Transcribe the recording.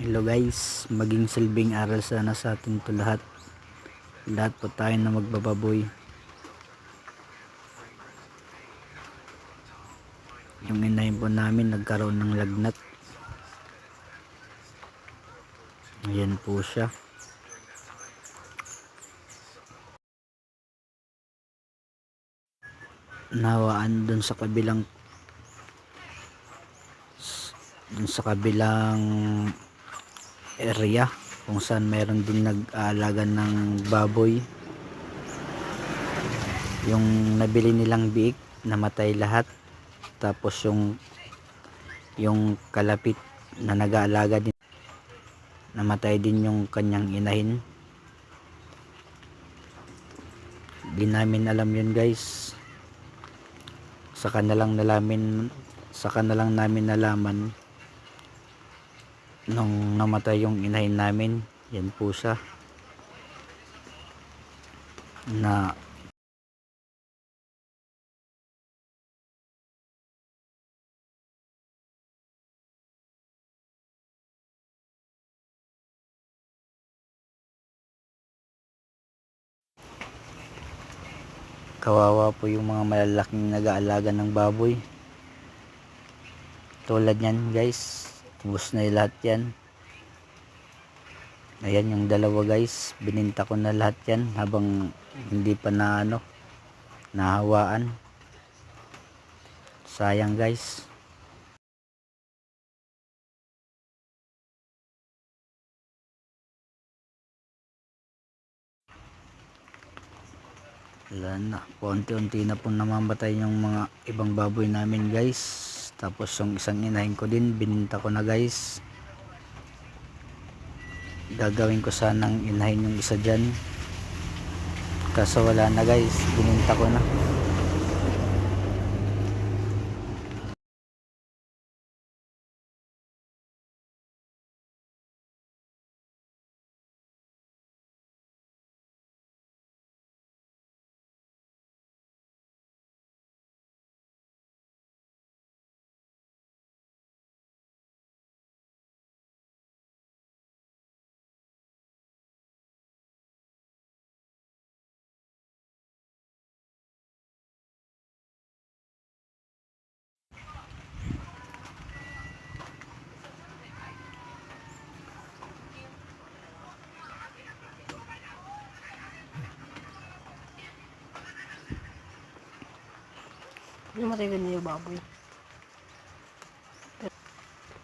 Hello guys, maging silbing aral sana sa atin to lahat. Lahat po tayo na magbababoy. Yung inahin po namin nagkaroon ng lagnat. Ayan po siya. Nawaan dun sa kabilang dun sa kabilang area kung saan mayroon din nag-aalaga ng baboy. Yung nabili nilang biik namatay lahat. Tapos yung yung kalapit na nag-aalaga din namatay din yung kanyang inahin. Di namin alam yun guys. Saka na lang nalamin saka na lang namin nalaman nung namatay yung inahin namin yan po siya. Na kawawa po yung mga malalaking nag-aalaga ng baboy. Tulad yan guys ubos na yung lahat yan. Ayan yung dalawa guys. Bininta ko na lahat yan habang hindi pa na ano nahawaan. Sayang guys. Wala na. Unti-unti na po namamatay yung mga ibang baboy namin guys tapos yung isang inahin ko din bininta ko na guys. Gagawin ko sanang inahin yung isa dyan. Kaso wala na guys. Bininta ko na Namatay ka niyo baboy.